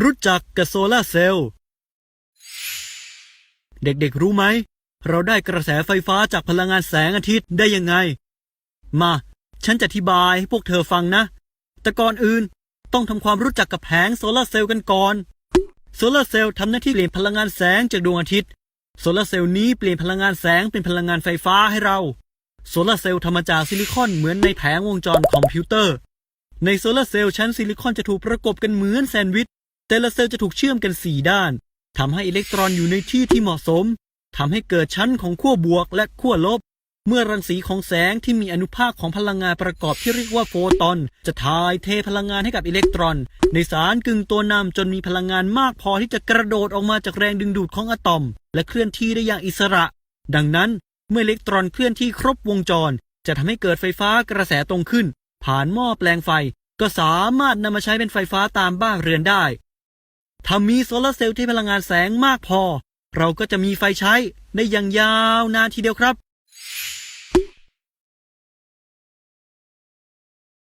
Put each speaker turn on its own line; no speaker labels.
รู้จักกับโซลาเซลล์ เด็กๆรู้ไหม เราได้กระแสไฟฟ้าจากพลังงานแสงอาทิตย์ได้ยังไง มา ฉันจะอธิบายให้พวกเธอฟังนะ แต่ก่อนอื่นต้องทำความรู้จักกับแผงโซลาเซลล์กันก่อน โซลาเซลล์ทำหน้าที่เปลี่ยนพลังงานแสงจากดวงอาทิตย์ โซลาเซลล์นี้เปลี่ยนพลังงานแสงเป็นพลังงานไฟฟ้าให้เรา โซลาเซลล์ทำมาจากซิลิคอนเหมือนในแผงวงจรคอมพิวเตอร์ ในโซลาเซลล์ชั้นซิลิคอนจะถูกประกบกันเหมือนแซนด์วิช แต่ละเซลล์จะถูกเชื่อมกันสี่ด้านทำให้อิเล็กตรอนอยู่ในที่ที่เหมาะสมทำให้เกิดชั้นของขั้วบวกและขั้วลบ เมื่อรังสีของแสงที่มีอนุภาคของพลังงานประกอบที่เรียกว่าโฟตอน จะถ่ายเทพลังงานให้กับอิเล็กตรอน ในสารกึ่งตัวนำจนมีพลังงานมากพอที่จะกระโดดออกมาจากแรงดึงดูดของอะตอม และเคลื่อนที่ได้อย่างอิสระ ดังนั้นเมื่ออิเล็กตรอนเคลื่อนที่ครบวงจร จะทำให้เกิดไฟฟ้ากระแสตรงขึ้น ผ่านหม้อแปลงไฟก็สามารถนำมาใช้เป็นไฟฟ้าตามบ้านเรือนได้ ถ้ามีโซลาร์เซลล์ที่พลังงานแสงมากพอ เราก็จะมีไฟใช้ได้อย่างยาวนานทีเดียวครับ